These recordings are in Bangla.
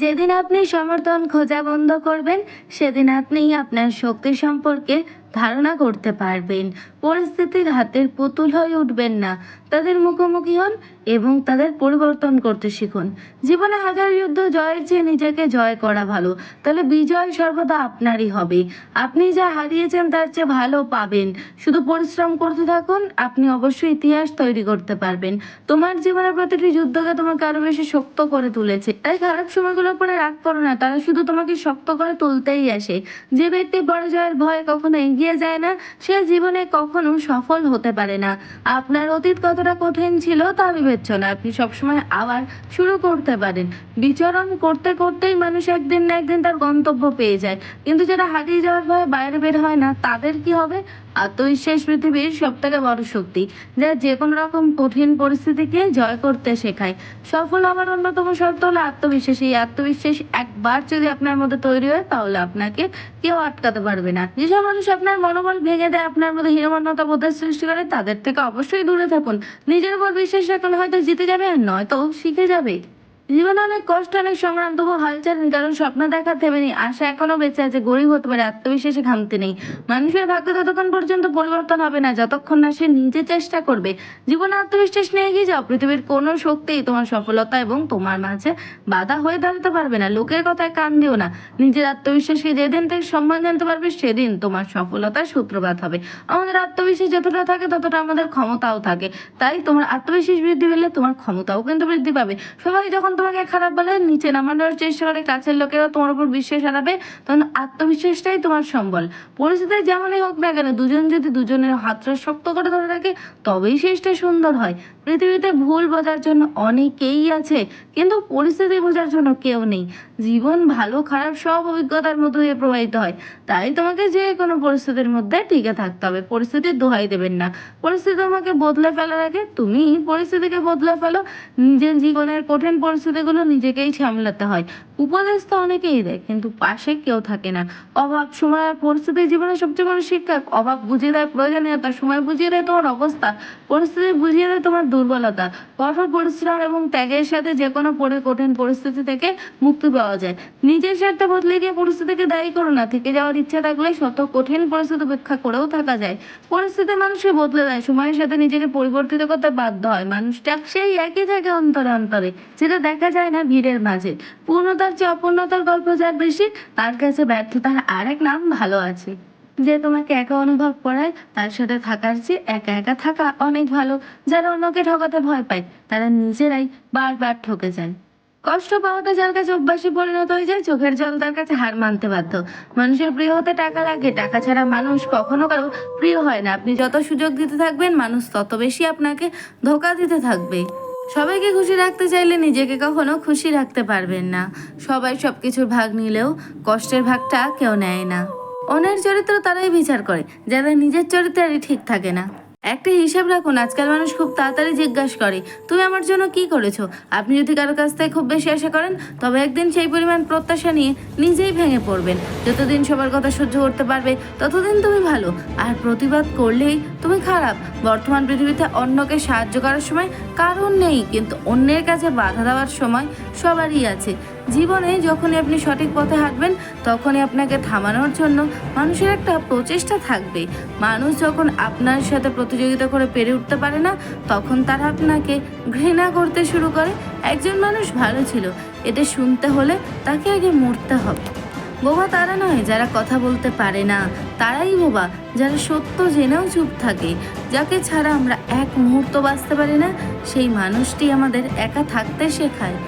যেদিন আপনি সমর্থন খোঁজা বন্ধ করবেন সেদিন আপনি আপনার শক্তি সম্পর্কে ধারণা করতে পারবেন। পরিস্থিতির হাতের পুতুল হয়ে উঠবেন না। তাদের মুখোমুখি হন এবং তাদের পরিবর্তন করতে শিখুন। জীবনে হাজার যুদ্ধ জয়ের চেয়ে নিজেকে জয় করা ভালো। তাহলে বিজয় সর্বদা আপনারই হবে। আপনি যা হারিয়েছেন তার চেয়ে ভালো পাবেন। শুধু পরিশ্রম করতে থাকুন, আপনি অবশ্যই ইতিহাস তৈরি করতে পারবেন। তোমার জীবনের প্রতিটি যুদ্ধকে তোমাকে আরও বেশি শক্ত করে তুলেছে। তাই খারাপ সময়গুলোর পরে রাগ করো না, তারা শুধু তোমাকে শক্ত করে তুলতেই আসে। যে ব্যক্তি পরাজয়ের ভয় কখনো এগিয়ে যায় না, সে জীবনে কখনো সফল হতে পারে না। আপনার অতীত কতটা কঠিন ছিল তা বিবেচ্য না আপনি সবসময় আবার শুরু করতে পারেন। বিচরণ করতে করতেই মানুষ একদিন না একদিন তার গন্তব্য পেয়ে যায়। কিন্তু যারা হারিয়ে যাওয়ার ভয়ে বাইরে বের হয় না, তাদের কি হবে? আত্মবিশ্বাস পৃথিবীর সব থেকে বড় শক্তি, যা যে কোনো রকম কঠিন পরিস্থিতিকে জয় করতে শেখায়। সফল হওয়ার অন্যতম শর্ত হলো আত্মবিশ্বাস। এই আত্মবিশ্বাস একবার যদি আপনার মধ্যে তৈরি হয়, তাহলে আপনাকে কেউ আটকাতে পারবে না। যেসব মানুষ আপনার মনোবল ভেঙে দেয়, আপনার মধ্যে হীনমন্যতা বোধের সৃষ্টি করে, তাদের থেকে অবশ্যই দূরে থাকুন। নিজের উপর বিশ্বাস রাখলে হয়তো জিতে যাবে, আর নয়তো শিখে যাবে। জীবনে অনেক কষ্ট, অনেক সংগ্রাম তবু হালচাল নেই কারণ স্বপ্ন দেখা থেমে নেই। আশা এখনও বেঁচে আছে, গরিব হতে পারে, আত্মবিশ্বাসে ঘামতে নেই। মানুষের ভাগ্য ততক্ষণ পর্যন্ত পরিবর্তন হবে না, যতক্ষণ না সে নিজে চেষ্টা করবে। জীবনে আত্মবিশ্বাস নিয়ে এগিয়ে যাও, পৃথিবীর কোনো শক্তিই তোমার সফলতা এবং তোমার মাঝে বাধা হয়ে দাঁড়াতে পারবে না। লোকের কথায় কান দিও না, নিজের আত্মবিশ্বাসকে যেদিন থেকে সম্মান জানতে পারবে, সেদিন তোমার সফলতার সূত্রপাত হবে। আমাদের আত্মবিশ্বাস যতটা থাকে, ততটা আমাদের ক্ষমতাও থাকে। তাই তোমার আত্মবিশ্বাস বৃদ্ধি পেলে তোমার ক্ষমতাও কিন্তু বৃদ্ধি পাবে। সবাই যখন তোমাকে খারাপ বলে নিচে নামানোর চেষ্টা করে কাছের লোকেরা তোমার উপর বিশ্বাস হারাবে, তখন আত্মবিশ্বাসটাই তোমার সম্বল। পরিস্থিতি যেমনই হোক না কেন, দুজন যদি দুজনের হাতটা শক্ত করে ধরে রাখে, তবেই শেষটা সুন্দর হয়। পৃথিবীতে ভুল বোঝার জন্য অনেকেই আছে, কিন্তু পরিস্থিতি বোঝার জন্য কেউ নেই। জীবন ভালো, খারাপ সব অভিজ্ঞতার মধ্য দিয়ে প্রবাহিত হয়। তাই তোমাকে যে কোনো পরিস্থিতির মধ্যে টিকে থাকতে হবে। পরিস্থিতির দোহাই দেবেন না। পরিস্থিতি তোমাকে বদলে ফেলার আগে তুমি পরিস্থিতিকে বদলে ফেলো। নিজের জীবনের কঠিন পরিস্থিতিগুলো নিজেকেই সামলাতে হয়। উপদেশ তো অনেকেই দেয়, কিন্তু পাশে কেউ থাকে না। অভাব সময় পরিস্থিতি জীবনের সবচেয়ে বড় শিক্ষা অভাব বুঝিয়ে দেয় প্রয়োজনীয়তা, সময় বুঝিয়ে দেয় তোমার অবস্থা। পরিস্থিতি বুঝিয়ে দেয় তোমার দুর্বলতা। কঠোর পরিশ্রম এবং ত্যাগের সাথে যে কোনো কঠিন পরিস্থিতি থেকে মুক্তি পাওয়া যায়। নিজের স্বার্থে বদলে গিয়ে পরিস্থিতিকে দায়ী করো না। থেকে যাওয়ার ইচ্ছা থাকলে শত কঠিন পরিস্থিতি উপেক্ষা করেও থাকা যায়। পরিস্থিতি মানুষকে বদলে দেয়। সময়ের সাথে নিজেকে পরিবর্তিত করতে বাধ্য হয়। মানুষটা সেই একই থাকে অন্তরে অন্তরে যেটা দেখা যায় না ভিড়ের মাঝে। পূর্ণতার চেয়ে অপূর্ণতার গল্প যার বেশি, তার কাছে ব্যর্থতার আরেক নাম ভালো আছে। যে তোমাকে একা অনুভব করায়, তার সাথে থাকার চেয়ে একা একা থাকা অনেক ভালো। যারা অন্যকে ঠকাতে ভয় পায়, তারা নিজেরাই বারবার ঠকে যায়। কষ্ট পাওয়াতে যার কাছে অভ্যাসে পরিণত হয়ে যায়, চোখের জল তার কাছে হার মানতে বাধ্য। মানুষের প্রিয় হতে টাকা লাগে, টাকা ছাড়া মানুষ কখনো কারও প্রিয় হয় না। আপনি যত সুযোগ দিতে থাকবেন, মানুষ তত বেশি আপনাকে ধোকা দিতে থাকবে। সবাইকে খুশি রাখতে চাইলে নিজেকে কখনো খুশি রাখতে পারবেন না। সবাই সব কিছুর ভাগ নিলেও কষ্টের ভাগটা কেউ নেয় না। অন্যের চরিত্র তারাই বিচার করে, যাদের নিজের চরিত্রই ঠিক থাকে না। একটা হিসাব রাখুন, আজকাল মানুষ খুব তাড়াতাড়ি জিজ্ঞাসা করে, তুমি আমার জন্য কি করেছ? আপনি যদি কারও কাছ থেকে খুব বেশি আশা করেন, তবে একদিন সেই পরিমাণ প্রত্যাশা নিয়ে নিজেই ভেঙে পড়বেন। যতদিন সবার কথা সহ্য করতে পারবে, ততদিন তুমি ভালো। আর প্রতিবাদ করলেই তুমি খারাপ। বর্তমান পৃথিবীতে অন্যকে সাহায্য করার সময় কারণ নেই, কিন্তু অন্যের কাছে বাধা দেওয়ার সময় সবারই আছে। জীবনে যখনই আপনি সঠিক পথে হাঁটবেন, তখনই আপনাকে থামানোর জন্য মানুষের একটা প্রচেষ্টা থাকবে মানুষ যখন আপনার সাথে প্রতিযোগিতা করে পেরে উঠতে পারে না, তখন তারা আপনাকে ঘৃণা করতে শুরু করে। একজন মানুষ ভালো ছিল, এটা শুনতে হলে তাকে আগে মরতে হবে। বোবা তারা নয় যারা কথা বলতে পারে না, তারাই বোবা যারা সত্য জেনেও চুপ থাকে। যাকে ছাড়া আমরা এক মুহূর্ত বাঁচতে পারি না, সেই মানুষটি আমাদের একা থাকতে শেখায়।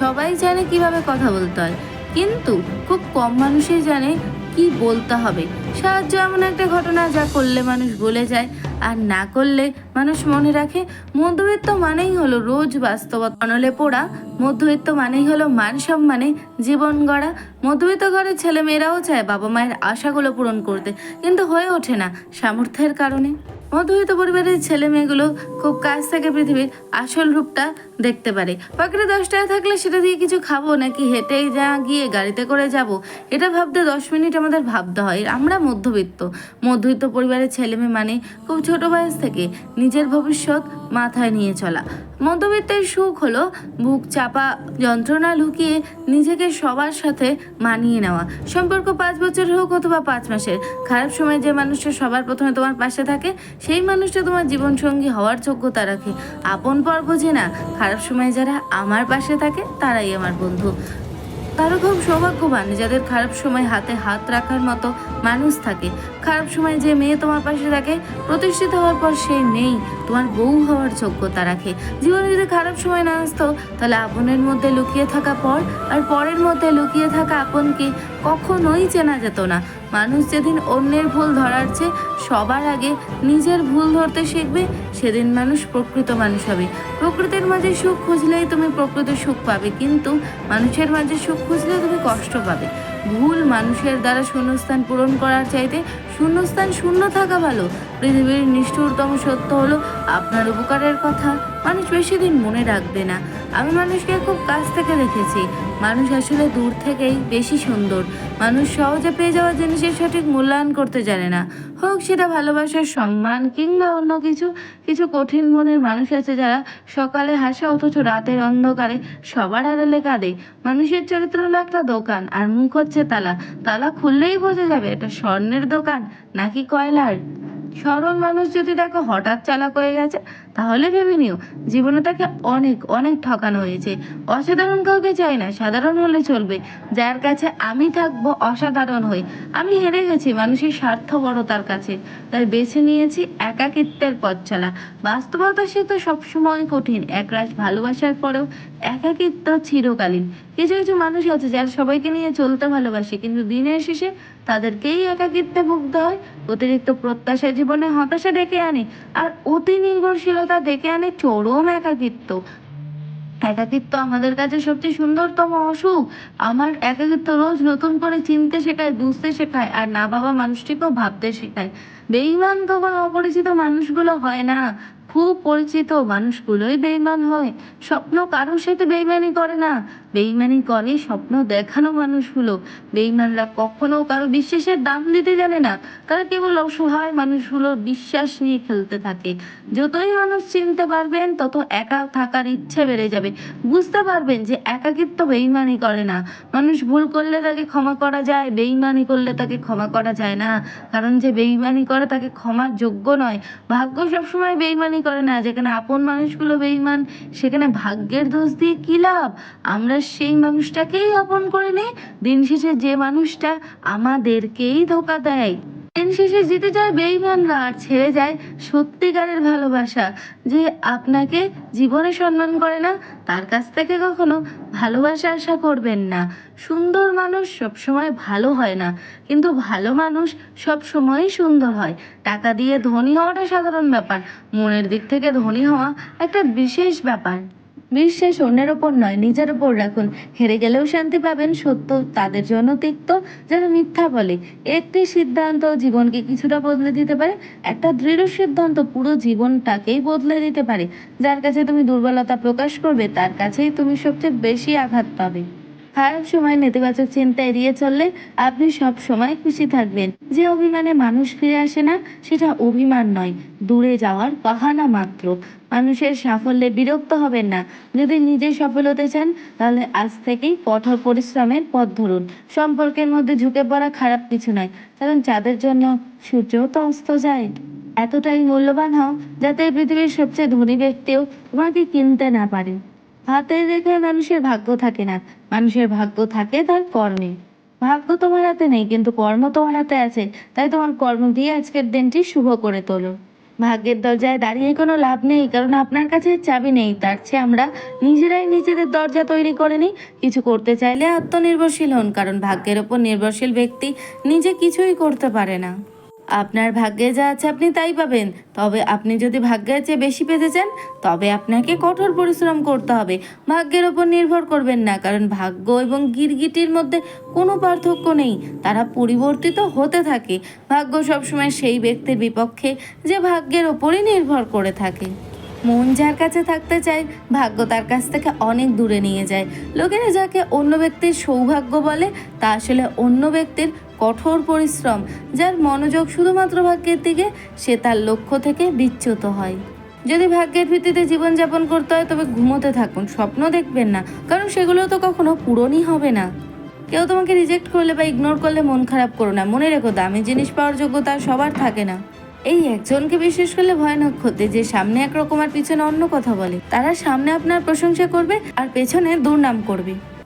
সবাই জানে কীভাবে কথা বলতে হয়। কিন্তু খুব কম মানুষই জানে কি বলতে হবে। সাহায্য এমন একটা ঘটনা যা করলে মানুষ বলে যায়, আর না করলে মানুষ মনে রাখে মধ্যবিত্ত মানেই হলো রোজ বাস্তবতা। অনলে পড়া, মধ্যবিত্ত মানেই হলো মান সম্মানে জীবন গড়া। মধ্যবিত্ত ঘরের ছেলে মেয়েরাও চায় বাবা মায়ের আশাগুলো পূরণ করতে, কিন্তু হয়ে ওঠে না সামর্থ্যের কারণে। মধ্যবিত্ত পরিবারের ছেলে মেয়েগুলো খুব কাছ থেকে পৃথিবীর আসল রূপটা দেখতে পারে। পকেটে দশ টাকা থাকলে সেটা দিয়ে কিছু খাব নাকি হেঁটে যা গিয়ে গাড়িতে করে যাব? এটা ভাবতে দশ মিনিট আমাদের ভাবতে হয়। আমরা মধ্যবিত্ত। মধ্যবিত্ত পরিবারের ছেলে মেয়ে মানে খুব ছোট বয়স থেকে নিজের ভবিষ্যৎ মাথায় নিয়ে চলা। মধ্যবিত্তের সুখ হলো বুক চাপা, যন্ত্রণা লুকিয়ে নিজেকে সবার সাথে মানিয়ে নেওয়া। সম্পর্ক পাঁচ বছর হোক অথবা পাঁচ মাসের, খারাপ সময় যে মানুষটা সবার প্রথমে তোমার পাশে থাকে, সেই মানুষটা তোমার জীবনসঙ্গী হওয়ার যোগ্যতা রাখে। আপন পর বোঝে না, খারাপ সময় যারা আমার পাশে থাকে, তারাই আমার বন্ধু। তারা খুব সৌভাগ্যবান, যাদের খারাপ সময় হাতে হাত রাখার মতো মানুষ থাকে। খারাপ সময় যে মেয়ে তোমার পাশে থাকে, প্রতিষ্ঠিত হওয়ার পর সেই মেয়েই তোমার বউ হওয়ার যোগ্যতা রাখে। জীবনে যদি খারাপ সময় না আসতো, তাহলে আপনের মধ্যে লুকিয়ে থাকা পর আর পরের মধ্যে লুকিয়ে থাকা আপনকে কখনোই চেনা যেত না। মানুষ যেদিন অন্যের ভুল ধরার চেয়ে সবার আগে নিজের ভুল ধরতে শিখবে সেদিন মানুষ প্রকৃত মানুষ হবে। প্রকৃতির মাঝে সুখ খুঁজলেই তুমি প্রকৃত সুখ পাবে, কিন্তু মানুষের মাঝে সুখ খুঁজলে তুমি কষ্ট পাবে। ভুল মানুষের দ্বারা শূন্যস্থান পূরণ করার চাইতে শূন্যস্থান শূন্য থাকা ভালো। পৃথিবীর নিষ্ঠুরতম সত্য হলো আপনার উপকারের কথা। মানুষ বেশি দিন মনে রাখবে না। আমি মানুষকে খুব কাছ থেকে দেখেছি। মানুষ আসলে দূর থেকেই বেশি সুন্দর। মানুষ সহজে পেয়ে যাওয়া জিনিসের সঠিক মূল্যায়ন করতে জানে না। হোক সেটা ভালোবাসার সম্মান কিংবা অন্য কিছু কিছু কঠিন মনের মানুষ আছে যারা সকালে হাসে, অথচ রাতের অন্ধকারে সবার আড়ালে কাঁদে। মানুষের চরিত্র হলো একটা দোকান, আর মুখ হচ্ছে তালা। তালা খুললেই বোঝা যাবে এটা স্বর্ণের দোকান নাকি কয়লার। সরল মানুষ যদি দেখো হঠাৎ চালাক হয়ে গেছে, তাহলে ভেবে নিও, জীবনে তাকে অনেক অনেক ঠকানো হয়েছে। অসাধারণ কাউকে চাই না, সাধারণ হলে চলবে। যার কাছে আমি থাকব, অসাধারণ হয়ে আমি হেরে গেছি, মানুষের স্বার্থ বড় তার কাছে। তাই বেছে নিয়েছি একাকিত্বের পথ চলা। বাস্তবতা সে তো সবসময় কঠিন। একরাশ ভালোবাসার পরেও একাকিত্ব চিরকালীন। কিছু কিছু মানুষ আছে যারা সবাইকে নিয়ে চলতে ভালোবাসে, কিন্তু দিনের শেষে তাদেরকেই একাকিত্বে ভুগতে হয়। অতিরিক্ত প্রত্যাশা জীবনে হতাশা ডেকে আনে আর অতি নির্ভরশীলতা ডেকে আনে চরম একাকিত্ব। একাকিত্ব আমাদের কাছে সবচেয়ে সুন্দরতম অসুখ। আমার একাকিত্ব রোজ নতুন করে চিনতে শেখায়, বুঝতে শেখায় আর না বাবা মানুষটিকেও ভাবতে শেখায়। বেইমান তখন অপরিচিত মানুষগুলো হয় না। পরিচিত মানুষগুলোই বেইমান হয়। স্বপ্ন কারোর সাথে বেইমানি করে না। বেইমানি করে স্বপ্ন দেখানো মানুষগুলো। বেইমানরা কখনো কারও বিশ্বাসের দাম দিতে জানে না। তারা কেবল অসহায় মানুষগুলোর বিশ্বাস নিয়ে খেলতে থাকে। যতই মানুষ চিনতে পারবেন, তত একা থাকার ইচ্ছে বেড়ে যাবে। বুঝতে পারবেন যে একাকিত্ব বেইমানি করে না। মানুষ ভুল করলে তাকে ক্ষমা করা যায়, বেইমানি করলে তাকে ক্ষমা করা যায় না। কারণ যে বেইমানি করে তাকে ক্ষমার যোগ্য নয়। ভাগ্য সবসময় বেইমানি করে না, যেখানে আপন মানুষগুলো বেইমান সেখানে ভাগ্যের দোষ দিয়ে কি লাভ? আমরা সেই মানুষটাকেই আপন করে নিই। দিন শেষে যে মানুষটা আমাদেরকেই ধোকা দেয়। শেষে জিতে যায় বেইমানরা, আর ছেড়ে যায় সত্যিকারের ভালোবাসা যে আপনাকে জীবনে সম্মান করে না, তার কাছ থেকে কখনো ভালোবাসা আশা করবেন না। সুন্দর মানুষ সবসময় ভালো হয় না, কিন্তু ভালো মানুষ সব সময়ই সুন্দর হয়। টাকা দিয়ে ধনী হওয়াটা সাধারণ ব্যাপার, মনের দিক থেকে ধনী হওয়া একটা বিশেষ ব্যাপার। বিশ্বাস অন্যের ওপর নয়, নিজের ওপর রাখুন। হেরে গেলেও শান্তি পাবেন, সত্য তাদের জন্য তিক্ত যারা মিথ্যা বলে। একটি সিদ্ধান্ত জীবনকে কিছুটা বদলে দিতে পারে, একটা দৃঢ় সিদ্ধান্ত পুরো জীবনটাকেই বদলে দিতে পারে। যার কাছে তুমি দুর্বলতা প্রকাশ করবে, তার কাছেই তুমি সবচেয়ে বেশি আঘাত পাবে। খারাপ সময় নেতিবাচক চিন্তা এড়িয়ে চললে আপনি সব সময় খুশি থাকবেন। যে অভিমানে মানুষ ফিরে আসে না, সেটা অভিমান নয়, দূরে যাওয়ার বাহানা মাত্র। মানুষের সাফল্যে বিরক্ত হবেন না। যদি নিজে সফল হতে চান, তাহলে আজ থেকেই কঠোর পরিশ্রমের পথ ধরুন। সম্পর্কের মধ্যে ঝুঁকে পড়া খারাপ কিছু নয়, কারণ যাদের জন্য সূর্যও তো অস্ত যায়। এতটাই মূল্যবান হও, যাতে পৃথিবীর সবচেয়ে ধনী ব্যক্তিও তোমাকে কিনতে না পারে। হাতের রেখায় মানুষের ভাগ্য থাকে না। মানুষের ভাগ্য থাকে তার কর্মে। ভাগ্য তোমার হাতে নেই, কিন্তু কর্ম তোমার হাতে আছে। তাই তোমার কর্ম দিয়ে আজকের দিনটি শুভ করে তোলো। ভাগ্যের দরজায় দাঁড়িয়ে কোনো লাভ নেই, কারণ আপনার কাছে চাবি নেই। তার চেয়ে আমরা নিজেরাই নিজেদের দরজা তৈরি করে নিই। কিছু করতে চাইলে আত্মনির্ভরশীল হন, কারণ ভাগ্যের ওপর নির্ভরশীল ব্যক্তি নিজে কিছুই করতে পারে না। আপনার ভাগ্যে যা আছে আপনি তাই পাবেন। তবে আপনি যদি ভাগ্যের চেয়ে বেশি পেতে চান, তবে আপনাকে কঠোর পরিশ্রম করতে হবে। ভাগ্যের ওপর নির্ভর করবেন না, কারণ ভাগ্য এবং গিরগিটির মধ্যে কোনো পার্থক্য নেই। তারা পরিবর্তিত হতে থাকে। ভাগ্য সবসময় সেই ব্যক্তির বিপক্ষে যে ভাগ্যের ওপরই নির্ভর করে থাকে। মন যার কাছে থাকতে চায়, ভাগ্য তার কাছ থেকে অনেক দূরে নিয়ে যায়। লোকেরা যাকে অন্য ব্যক্তির সৌভাগ্য বলে, তা আসলে অন্য ব্যক্তির কঠোর পরিশ্রম, যার মনোযোগ শুধুমাত্র ভাগ্যের দিকে, সে তার লক্ষ্য থেকে বিচ্যুত হয়। যদি ভাগ্যের ভিত্তিতে জীবনযাপন করতে হয়, তবে ঘুমোতে থাকুন, স্বপ্ন দেখবেন না, কারণ সেগুলো তো কখনো পূরণই হবে না। কেউ তোমাকে রিজেক্ট করলে বা ইগনোর করলে মন খারাপ করো না। মনে রেখো, দামি জিনিস পাওয়ার যোগ্যতা সবার থাকে না। এই একজনকে বিশ্বাস করলে ভয়ানক ক্ষতি, যে সামনে একরকম আর পিছনে অন্য কথা বলে। তারা সামনে আপনার প্রশংসা করবে আর পেছনে দুর্নাম করবে।